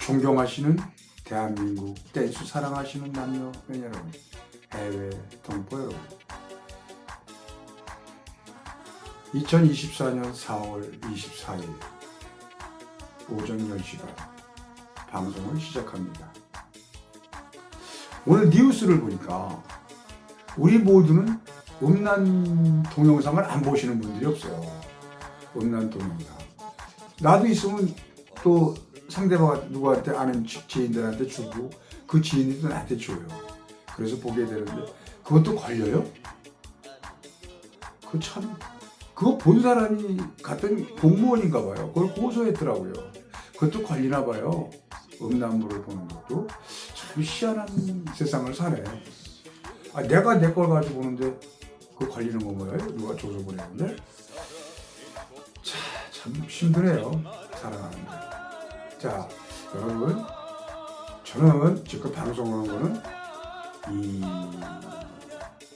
존경하시는 대한민국 댄스 사랑하시는 남녀 여러분, 해외 동포 여러분. 2024년 4월 24일 오전 10시 반 방송을 시작합니다. 오늘 뉴스를 보니까 우리 모두는 음란 동영상을 안 보시는 분들이 없어요. 음란 동영상. 나도 있으면 또 상대방 누구한테 아는 지- 지인들한테 주고 그 지인이 또 나한테 줘요. 그래서 보게 되는데 그것도 걸려요? 그 참 그거 본 사람이 같은 공무원인가 봐요. 그걸 고소했더라고요. 그것도 걸리나 봐요. 음란물을 보는 것도 참 희한한 세상을 사네. 아, 내가 내 걸 가지고 보는데 그거 걸리는 건 뭐예요? 누가 조서 보내는데? 자, 참 힘드네요. 게. 자, 여러분, 저는 지금 방송하는 거는 이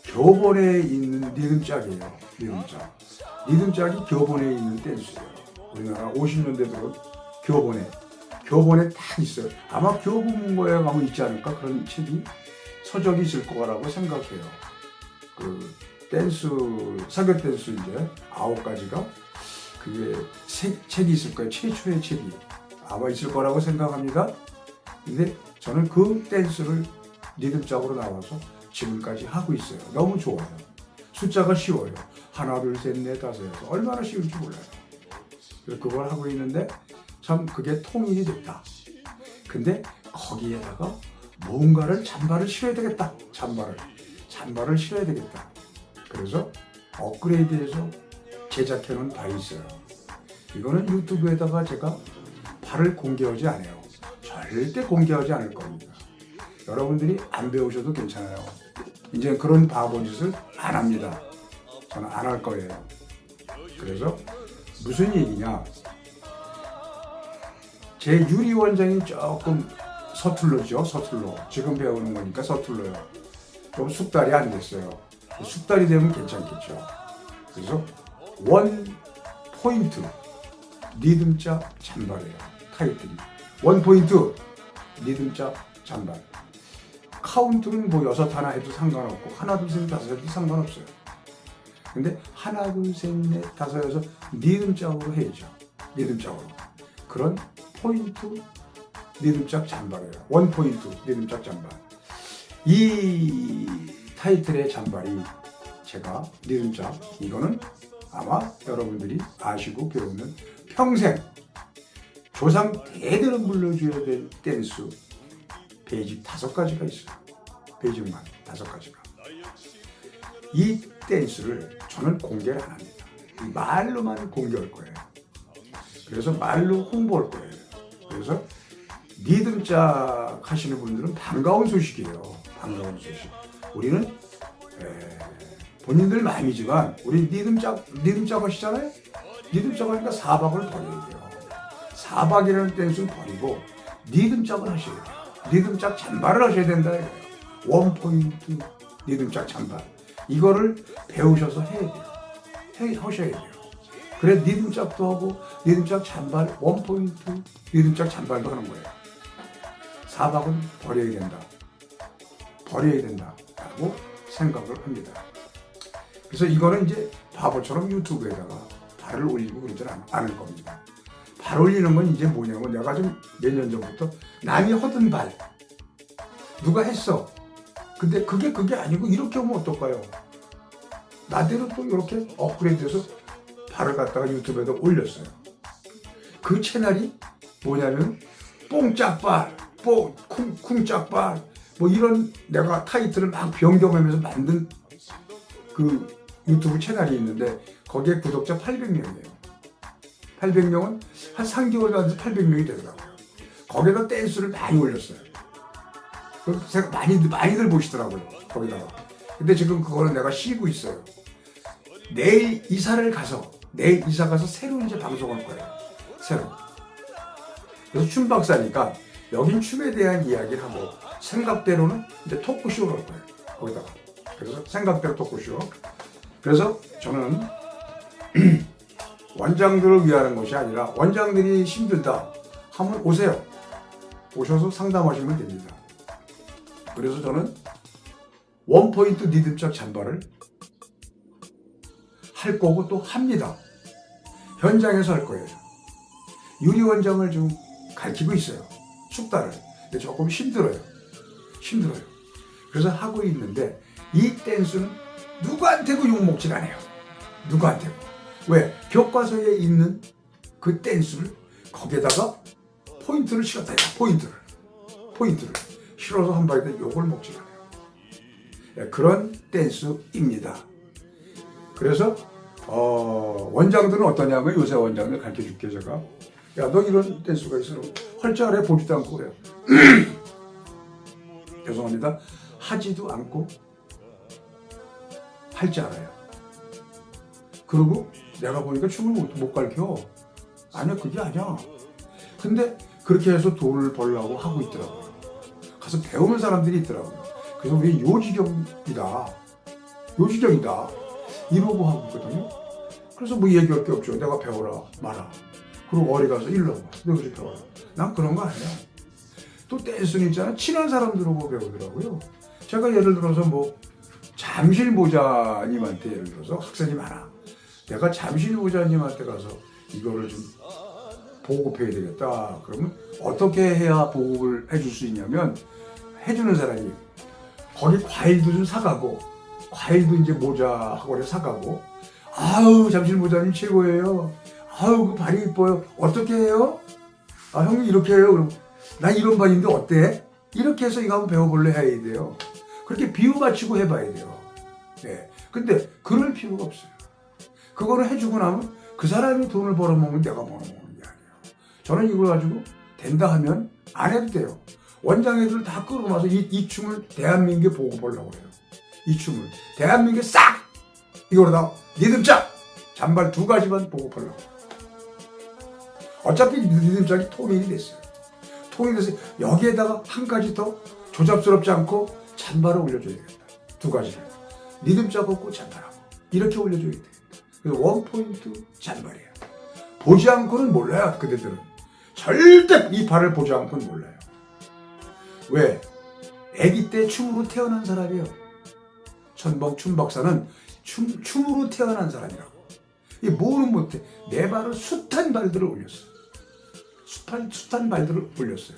교본에 있는 리듬짝이에요. 리듬짝. 리듬짝이 교본에 있는 댄스예요. 우리나라 50년대 들어 교본에 교본에 다 있어요. 아마 교보문고에 가면 있지 않을까 그런 책이 서적이 있을 거라고 생각해요. 그 댄스 사교 댄스 이제 아홉 가지가 그게 책, 책이 있을 거예요. 최초의 책이 아마 있을 거라고 생각합니다. 근데 저는 그 댄스를 리듬적으로 나와서 지금까지 하고 있어요. 너무 좋아요. 숫자가 쉬워요. 하나, 둘, 셋, 넷, 다섯, 여섯. 얼마나 쉬운지 몰라요. 그걸 하고 있는데 참 그게 통일이 됐다. 근데 거기에다가 뭔가를 잔발을 실어야 되겠다. 잔발을. 잔발을 실어야 되겠다. 그래서 업그레이드해서 제작해 놓은 바 있어요. 이거는 유튜브에다가 제가 발을 공개하지 않아요. 절대 공개하지 않을 겁니다. 여러분들이 안 배우셔도 괜찮아요. 이제 그런 바보 짓을 안 합니다. 저는 안 할 거예요. 그래서 무슨 얘기냐? 제 유리 원장이 조금 서툴러죠, 서툴러. 지금 배우는 거니까 서툴러요. 좀 숙달이 안 됐어요. 숙달이 되면 괜찮겠죠. 그래서 원 포인트 리듬짝 잔발이에요. 타이틀이 원 포인트 리듬짝 잔발. 카운트는 뭐 여섯 하나 해도 상관없고 하나 둘셋 다섯 해도 상관없어요. 근데 하나 둘셋넷 다섯 여섯 리듬짝으로 해야죠. 리듬짝으로 그런 포인트 리듬짝 잔발이에요. 원 포인트 리듬짝 잔발. 이 타이틀의 잔발이 제가 리듬짝 이거는 아마 여러분들이 아시고 배우는 평생 조상 대대로 물려줘야 될 댄스 베이직 다섯 가지가 있어요. 베이직만 다섯 가지가. 이 댄스를 저는 공개를 안 합니다. 이 말로만 공개할 거예요. 그래서 말로 홍보할 거예요. 그래서 리듬짝 하시는 분들은 반가운 소식이에요. 반가운 소식. 우리는 에, 본인들 마음이지만 우리 리듬짝 리듬짝 하시잖아요. 리듬짝 하니까 사박을 버려야 돼 요. 사박이라는 댄스는 버리고 리듬짝을 하셔야 돼요. 리듬짝 잔발을 하셔야 된다 이거예요. 원 포인트 리듬짝 잔발. 이거를 배우셔서 해야 돼요. 해, 하셔야 돼요. 그래 리듬짝도 하고 리듬짝 잔발 원 포인트 리듬짝 잔발도 하는 거예요. 사박은 버려야 된다. 버려야 된다 라고 생각을 합니다. 그래서 이거는 이제 바보처럼 유튜브에다가 발을 올리고 그러지 않- 않을 겁니다. 발 올리는 건 이제 뭐냐면 내가 좀 몇 년 전부터 남이 허든 발 누가 했어. 근데 그게 그게 아니고 이렇게 하면 어떨까요? 나대로 또 이렇게 업그레이드해서 발을 갖다가 유튜브에다 올렸어요. 그 채널이 뭐냐면 뽕짝발, 뽕, 쿵, 쿵짝발 뭐 이런 내가 타이틀을 막 변경하면서 만든 그 유튜브 채널이 있는데 거기에 구독자 800명이에요. 800명은 한 3개월 가서 800명이 되더라고요. 거기다 댄스를 많이 올렸어요. 그 제가 많이들 많이들 보시더라고요. 거기다가. 근데 지금 그거는 내가 쉬고 있어요. 내일 이사를 가서 내일 이사 가서 새로 이제 방송할 거예요. 새로. 그래서 춤 박사니까 여긴 춤에 대한 이야기를 하고 생각대로는 이제 토크쇼를 할 거예요. 거기다가. 그래서 생각대로 토크쇼. 그래서 저는 원장들을 위하는 것이 아니라 원장들이 힘들다 하면 오세요. 오셔서 상담하시면 됩니다. 그래서 저는 원포인트 리듬짝 잔발을 할 거고 또 합니다. 현장에서 할 거예요. 유리 원장을 좀 가르치고 있어요. 숙달을. 근데 조금 힘들어요. 힘들어요. 그래서 하고 있는데 이 댄스는 누구한테도 욕먹질 않아요. 누구한테도. 왜? 교과서에 있는 그 댄스를 거기에다가 포인트를 실었다. 포인트를. 포인트를. 실어서 한 발에 욕을 먹질 않아요. 예, 그런 댄스입니다. 그래서 어, 원장들은 어떠냐면 요새 원장들 가르쳐 줄게 제가 야 너 이런 댄스가 있어 헐자래 보지도 않고 그래요 죄송합니다 하지도 않고 할 줄 알아요 그리고 내가 보니까 춤을 못, 못 가르쳐. 아니야 그게 아니야. 근데 그렇게 해서 돈을 벌려고 하고 있더라고요. 가서 배우는 사람들이 있더라고요. 그래서 우리 요지경이다. 요지경이다. 이러고 하고 있거든요. 그래서 뭐 얘기할 게 없죠. 내가 배워라 마라 그리고 어디 가서 일러 봐 내가 좀 배워라. 난 그런 거 아니야. 또 댄스는 있잖아. 친한 사람들하고 배우더라고요. 제가 예를 들어서 뭐 잠실 모자님한테 예를 들어서 학생이 많아 내가 잠실 모자님한테 가서 이거를 좀 보급해야 되겠다. 그러면 어떻게 해야 보급을 해줄 수 있냐면 해주는 사람이 거기 과일도 좀 사가고 과일도 이제 모자 학원에 사가고 아우 잠실 모자님 최고예요. 아우 그 발이 이뻐요. 어떻게 해요? 아 형님 이렇게 해요. 그럼 나 이런 발인데 어때? 이렇게 해서 이거 한번 배워볼래? 해야 돼요. 그렇게 비유 맞추고 해봐야 돼요. 네. 근데 그럴 필요가 없어요 그거를 해주고 나면 그 사람이 돈을 벌어먹는 내가 벌어먹는 게 아니에요. 저는 이걸 가지고 된다 하면 안 해도 돼요. 원장 애들 다 끌어놔서 이, 이 춤을 대한민국에 보고 보려고 해요. 이 춤을. 대한민국에 싹! 이거로다 리듬짝! 잔발 두 가지만 보고 보려고. 어차피 리듬짝이 통일이 됐어요. 통일이 돼서 여기에다가 한 가지 더 조잡스럽지 않고 잔발을 올려줘야 되겠다. 두 가지를. 리듬짝 없고 잔발하고. 이렇게 올려줘야 되겠다 그래서 원포인트 잔발이에요 보지 않고는 몰라요 그대들은 절대 이 발을 보지 않고는 몰라요 왜? 아기 때 춤으로 태어난 사람이에요 천봉 춤 박사는 춤, 춤으로 태어난 사람이라고. 이 뭐는 못해. 내 발을 숱한 발들을 올렸어. 숱한, 숱한 발들을 올렸어요.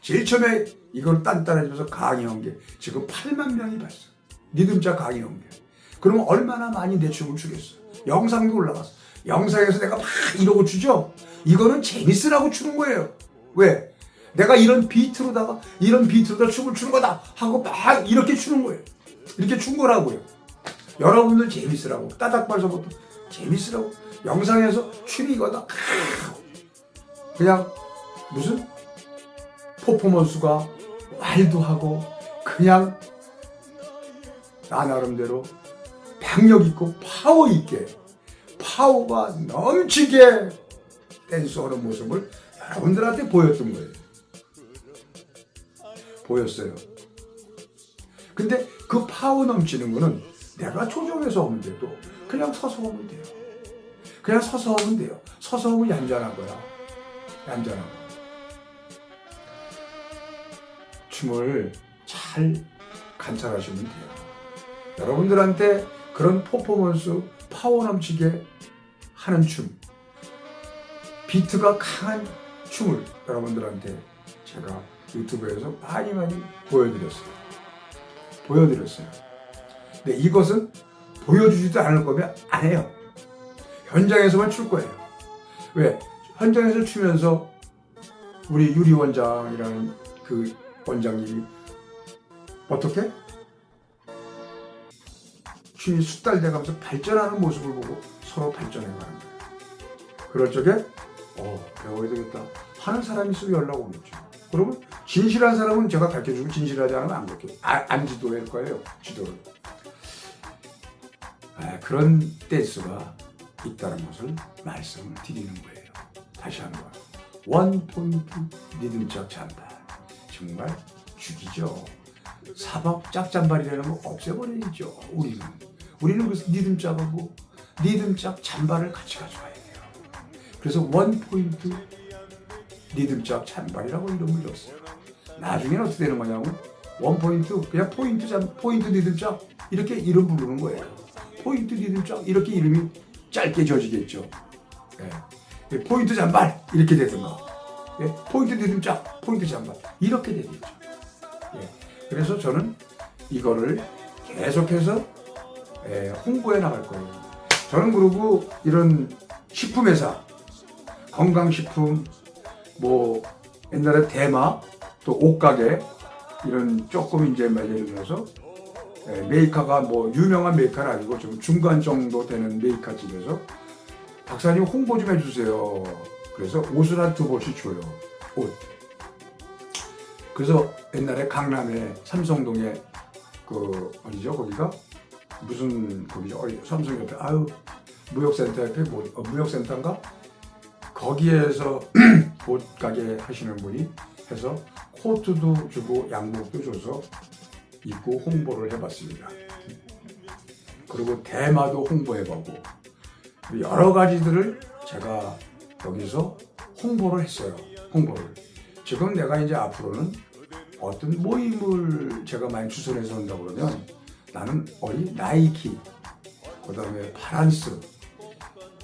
제일 처음에 이걸 딴딴해져서 강의한 게 지금 8만 명이 봤어. 리듬자 강의한 게. 그러면 얼마나 많이 내 춤을 추겠어. 영상도 올라갔어. 영상에서 내가 막 이러고 추죠? 이거는 재밌으라고 추는 거예요. 왜? 내가 이런 비트로다가, 이런 비트로다가 춤을 추는 거다 하고 막 이렇게 추는 거예요. 이렇게 춘 거라고요. 여러분들 재밌으라고 따닥발서부터 재밌으라고 영상에서 춤이 이거다 그냥 무슨 퍼포먼스가 와일드하고 그냥 나 나름대로 박력 있고 파워 있게 파워가 넘치게 댄스하는 모습을 여러분들한테 보였던 거예요. 보였어요. 근데 그 파워 넘치는 거는 내가 조정해서 하면 돼도 그냥 서서 하면 돼요. 그냥 서서 하면 돼요. 서서 하면 얌전한 거야. 얌전한 거. 춤을 잘 관찰하시면 돼요. 여러분들한테 그런 퍼포먼스 파워 넘치게 하는 춤, 비트가 강한 춤을 여러분들한테 제가 유튜브에서 많이 많이 보여드렸어요. 보여드렸어요. 근데 이것은 보여주지도 않을 거면 안 해요. 현장에서만 출 거예요. 왜? 현장에서 추면서 우리 유리 원장이라는 그 원장님이 어떻게? 춤이 숙달돼가면서 발전하는 모습을 보고 서로 발전해가는 거예요. 그럴 적에 어 배워야 되겠다. 하는 사람이 있으면 연락 오겠죠. 그러면 진실한 사람은 제가 가르쳐주고 진실하지 않으면 안 가르쳐 아, 안 지도할 거예요 지도를. 아, 그런 댄스가 있다는 것을 말씀을 드리는 거예요. 다시 한 번. 원 포인트 리듬적 잔발 정말 죽이죠. 사박 짝잔발이라는 거 없애버리죠 우리는 우리는 그래서 리듬짝하고 리듬짝 잔발을 같이 가져가야 돼요 그래서 원 포인트 리듬짝 잔발이라고 이름을 줬어요. 나중에는 어떻게 되는 거냐면 원 포인트 그냥 포인트 잠 포인트 리듬짝 이렇게 이름 부르는 거예요. 포인트 리듬짝 이렇게 이름이 짧게 져지겠죠. 예. 포인트 잔발 이렇게 되든가 예. 포인트 리듬짝 포인트 잔발 이렇게 되겠죠. 예. 그래서 저는 이거를 계속해서 예, 홍보해 나갈 거예요. 저는 그리고 이런 식품회사, 건강식품, 뭐 옛날에 대마, 또 옷가게 이런 조금 이제 뭐 예를 들어서 예, 메이커가 뭐 유명한 메이커는 아니고 좀 중간 정도 되는 메이커 집에서 박사님 홍보 좀 해주세요. 그래서 옷을 한 두 벌씩 줘요. 옷. 그래서 옛날에 강남에 삼성동에 그 어디죠 거기가 무슨 거기죠 어디 삼성 옆에 아유 무역센터 옆에 뭐 어, 무역센터인가 거기에서 옷 가게 하시는 분이 해서 코트도 주고 양복도 줘서 입고 홍보를 해봤습니다. 그리고 대마도 홍보해보고 여러 가지들을 제가 여기서 홍보를 했어요. 홍보를. 지금 내가 이제 앞으로는 어떤 모임을 제가 많이 주선해서 한다 그러면 나는 어디 나이키, 그 다음에 파란스,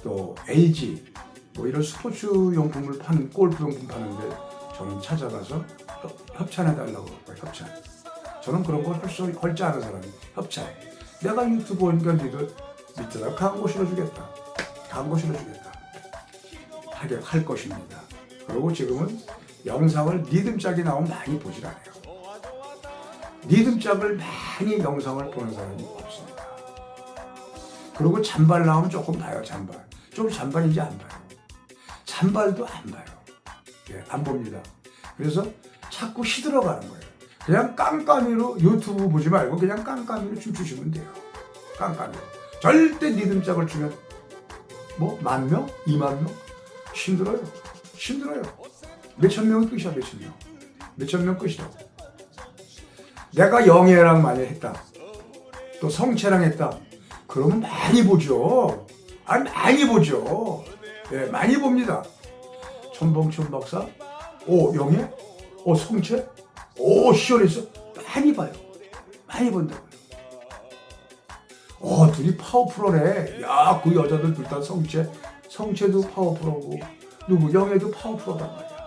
또 LG, 뭐 이런 스포츠 용품을 파는 골프 용품 파는데 저는 찾아가서 협- 협찬해 달라고 그래요, 협찬. 저는 그런 걸할줄 아는 사람이 협찬. 내가 유튜브 오니까 니들 밑에다 광고 실어주겠다. 광고 실어주겠다. 하게 할 것입니다. 그리고 지금은 영상을 리듬짝이 나오면 많이 보질 않아요. 리듬짝을 많이 영상을 보는 사람이 없습니다. 그리고 잔발 나오면 조금 봐요, 잔발. 좀 잔발인지 안 봐요. 잔발도 안 봐요. 예, 안 봅니다. 그래서 자꾸 시들어가는 거예요. 그냥 깜깜이로 유튜브 보지 말고 그냥 깜깜이로 춤추시면 돼요. 깜깜이로. 절대 리듬짝을 추면 뭐 만 명? 이만 명? 힘들어요. 힘들어요. 몇천 명이 끝이야, 몇천 명. 몇천 명 끝이라고. 내가 영애랑 만약 했다. 또 성채랑 했다. 그러면 많이 보죠. 아니, 많이 보죠. 예, 많이 봅니다. 천봉천 박사, 오, 영애, 오, 성채, 오, 시원했어. 많이 봐요. 많이 본다고요. 어, 둘이 파워풀하네. 야, 그 여자들 둘 다 성채, 성채도 파워풀하고, 누구, 영애도 파워풀하단 말이야.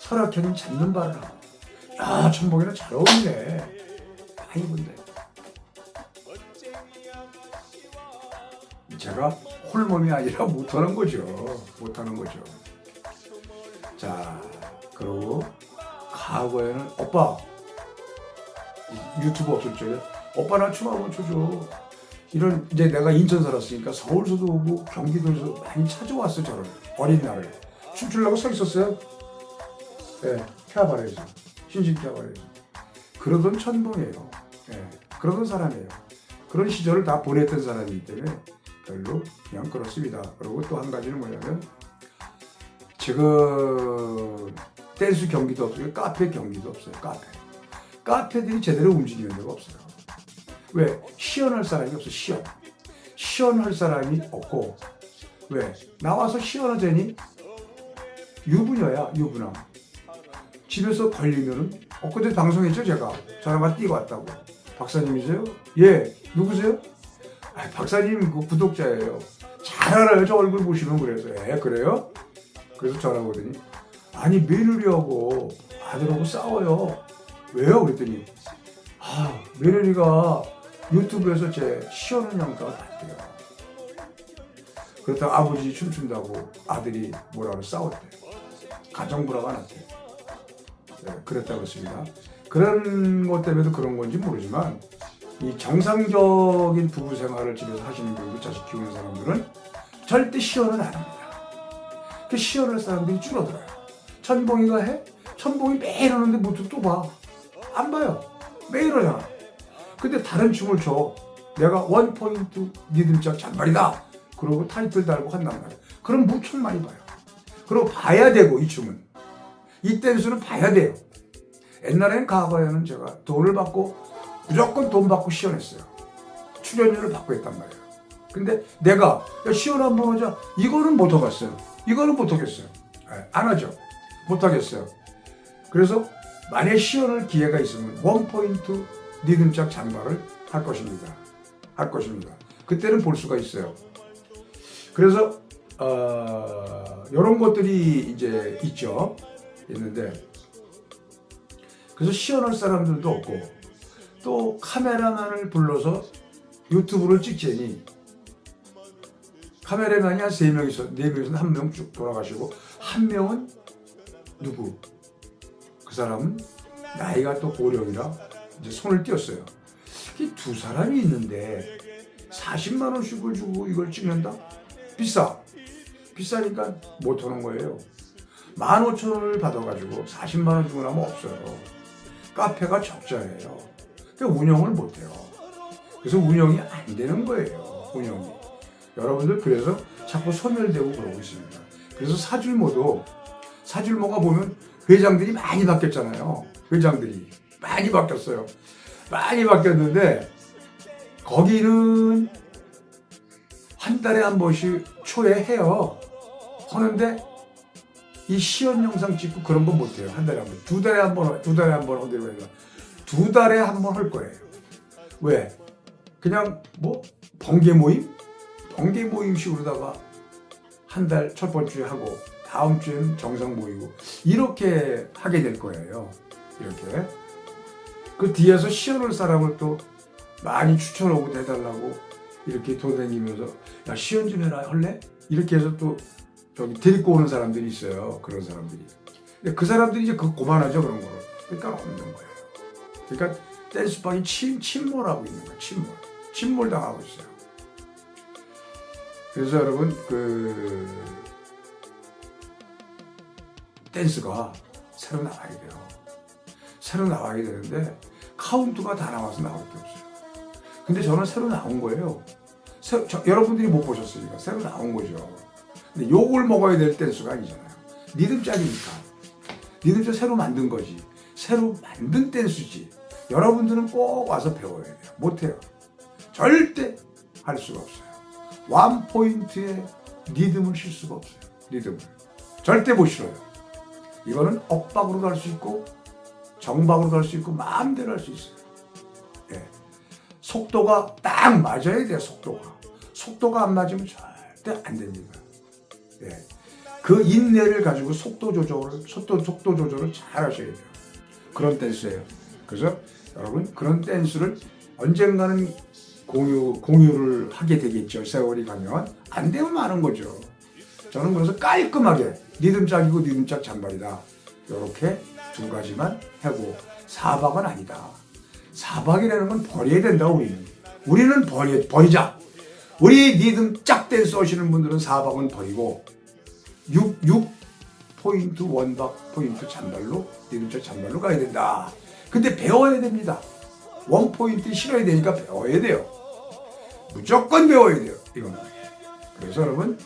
설악현은 잡는 바를 하고. 야, 천봉이는 잘 어울리네. 많이 본대. 제가 홀몸이 아니라 못하는 거죠. 못하는 거죠. 자, 그리고 과거에는 오빠 유튜브 없을 적에 오빠 나 춤 한번 춰줘. 이런 이제 내가 인천 살았으니까 서울서도 오고 경기도에서 많이 찾아왔어 저를 어린 날을 춤추려고 서 있었어요. 예, 캐바레에서 신신 캐바레에서 그러던 천봉이에요. 예, 그러던 사람이에요. 그런 시절을 다 보냈던 사람이기 때문에 별로 그냥 그렇습니다. 그리고 또 한 가지는 뭐냐면 지금 댄스 경기도 없어요. 카페 경기도 없어요. 카페. 카페들이 제대로 움직이는 데가 없어요. 왜? 시연할 사람이 없어. 시연. 시연할 사람이 없고 왜? 나와서 시연하자니 유부녀야 유부녀. 집에서 걸리면은 엊그제 방송했죠 제가. 전화가 뛰고 왔다고. 박사님이세요? 예. 누구세요? 아, 박사님 그 구독자예요. 잘 알아요. 저 얼굴 보시면 그래서. 예 그래요? 그래서 전화 오더니 아니 며느리하고 아들하고 싸워요. 왜요? 그랬더니 아 며느리가 유튜브에서 제 시연은 영상을 봤대요. 그렇다고 아버지 춤춘다고 아들이 뭐라고 싸웠대 가정 불화가 났대 네, 그랬다고 했습니다. 그런 것 때문에도 그런 건지 모르지만 이 정상적인 부부 생활을 집에서 하시는 분들 자식 키우는 사람들은 절대 시연을 안 합니다. 그 시연할 사람들이 줄어들어요. 천봉이가 해? 천봉이 매일 하는데 뭐또 또 봐. 안 봐요. 매일 하잖아. 근데 다른 춤을 춰. 내가 원 포인트 리듬짝 잔발이다. 그러고 타이틀 달고 한단 말이야. 그럼 무척 많이 봐요. 그리고 봐야 되고 이 춤은. 이 댄스는 봐야 돼요. 옛날에는 과거에는 제가 돈을 받고 무조건 돈 받고 시연했어요. 출연료를 받고 했단 말이에요. 근데 내가 야, 시연 한번 하자. 이거는 못 하겠어요. 이거는 못 하겠어요. 예, 안 하죠. 못 하겠어요. 그래서 만약 시연을 기회가 있으면 원 포인트 리듬짝 장발을 할 것입니다. 할 것입니다. 그때는 볼 수가 있어요. 그래서 어, 이런 것들이 이제 있죠. 있는데 그래서 시연할 사람들도 없고 또 카메라만을 불러서 유튜브를 찍자니 카메라만이 한세 명이서 네 명이서 한 명 쭉 돌아가시고 한 명은 누구? 그 사람은 나이가 또 고령이라 이제 손을 띄었어요. 이 두 사람이 있는데 40만 원씩을 주고 이걸 찍는다? 비싸. 비싸니까 못 하는 거예요. 15,000원을 받아가지고 40만 원 주고 나면 없어요. 카페가 적자예요. 그러니까 운영을 못 해요. 그래서 운영이 안 되는 거예요. 운영이. 여러분들 그래서 자꾸 소멸되고 그러고 있습니다. 그래서 사줄모도 사줄모가 보면 회장들이 많이 바뀌었잖아요. 회장들이 많이 바뀌었어요. 많이 바뀌었는데 거기는 한 달에 한 번씩 초에 해요. 하는데 이 시연 영상 찍고 그런 건 못해요. 한 달에 한 번. 두 달에 한 번, 두 달에 한번 하게 되면 두 달에 한 번 할 거예요. 왜? 그냥 뭐 번개 모임? 번개 모임식으로다가 한 달 첫 번주에 하고 다음 주에는 정상 모이고 이렇게 하게 될 거예요. 이렇게. 그 뒤에서 시연할 사람을 또 많이 추천하고 해달라고 이렇게 돌아다니면서 야 시연 좀 해라 할래? 이렇게 해서 또 저기 데리고 오는 사람들이 있어요. 그런 사람들이. 근데 그 사람들이 이제 그 고만하죠 그런 거를. 그러니까 없는 거예요. 그러니까 댄스방이 침, 침몰하고 있는 거예요. 침몰. 침몰 당하고 있어요. 그래서 여러분 그 댄스가 새로 나와야 돼요. 새로 나와야 되는데 카운트가 다 나와서 나올 게 없어요. 근데 저는 새로 나온 거예요. 새- 저- 여러분들이 못 보셨으니까 새로 나온 거죠. 근데 욕을 먹어야 될 댄스가 아니잖아요. 리듬 짝이니까. 리듬 짝 새로 만든 거지. 새로 만든 댄스지. 여러분들은 꼭 와서 배워야 돼요. 못해요. 절대 할 수가 없어요. 원 포인트에 리듬을 쉴 수가 없어요. 리듬을. 절대 못 실어요. 이거는 엇박으로 갈 수 있고 정박으로 갈 수 있고 마음대로 할 수 있어요. 예. 속도가 딱 맞아야 돼요. 속도가. 속도가 안 맞으면 절대 안 됩니다. 예. 그 인내를 가지고 속도 조절을 속도 속도 조절을 잘 하셔야 돼요. 그런 댄스예요. 그래서 여러분 그런 댄스를 언젠가는 공유 공유를 하게 되겠죠. 세월이 가면 안 되면 많은 거죠. 저는 그래서 깔끔하게 리듬짝이고 리듬짝 잔발이다. 이렇게 두 가지만 하고 사박은 아니다. 사박이라는 건 버려야 된다 우리는. 우리는 버려 버리자. 우리 리듬 짝 댄스 하시는 분들은 사박은 버리고 6, 6 포인트 원박 포인트 잔발로 리듬짝 잔발로 가야 된다. 근데 배워야 됩니다. 원 포인트 실어야 되니까 배워야 돼요. 무조건 배워야 돼요. 이거는. 그래서 여러분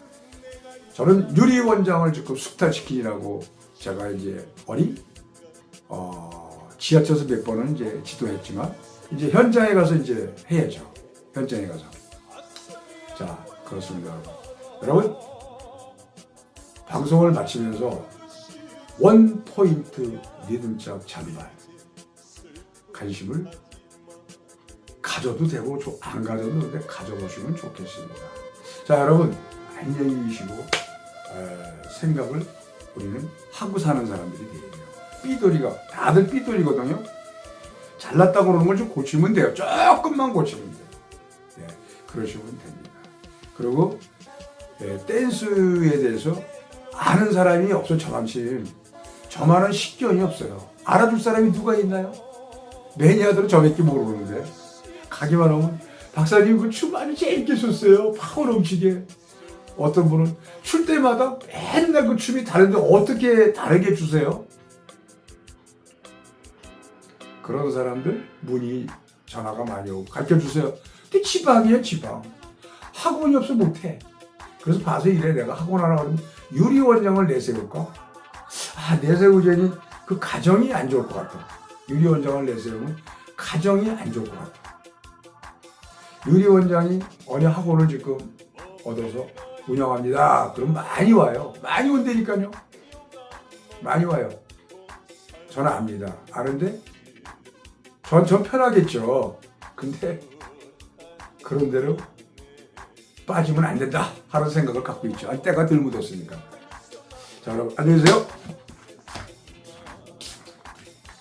저는 유리 원장을 지금 숙달시키라고 제가 이제 어리 어, 지하철에서 몇 번은 이제 지도했지만 이제 현장에 가서 이제 해야죠. 현장에 가서. 자 그렇습니다, 여러분. 방송을 마치면서 원 포인트 리듬짝 잔발 관심을 가져도 되고 조- 안 가져도 되는데 가져보시면 좋겠습니다. 자 여러분 안녕히 계시고 에, 생각을 우리는 하고 사는 사람들이 돼요. 삐돌이가 다들 삐돌이거든요. 잘났다고 그러는 걸 좀 고치면 돼요. 조금만 고치면 돼요. 예, 그러시면 됩니다. 그리고 예, 댄스에 대해서 아는 사람이 없어 저만큼 저만은 식견이 없어요. 알아줄 사람이 누가 있나요? 매니아들은 저밖에 모르는데 가기만 하면 박사님 그 춤 아주 재밌게 췄어요. 파워 넘치게. 어떤 분은 출 때마다 맨날 그 춤이 다른데 어떻게 다르게 추세요? 그런 사람들 문의 전화가 많이 오고 가르쳐 주세요. 근데 지방이에요 지방. 학원이 없어 못해. 그래서 봐서 이래 내가 학원 하나 그러면 유리 원장을 내세울까? 아 내세우자니 그 가정이 안 좋을 것 같아. 유리 원장을 내세우면 가정이 안 좋을 것 같아. 유리 원장이 어느 학원을 지금 얻어서 운영합니다. 그럼 많이 와요. 많이 온다니까요. 많이 와요. 저는 압니다. 아는데 전, 전 편하겠죠. 근데 그런 대로 빠지면 안 된다 하는 생각을 갖고 있죠. 아니, 때가 덜 묻었으니까. 자, 여러분 안녕히 계세요.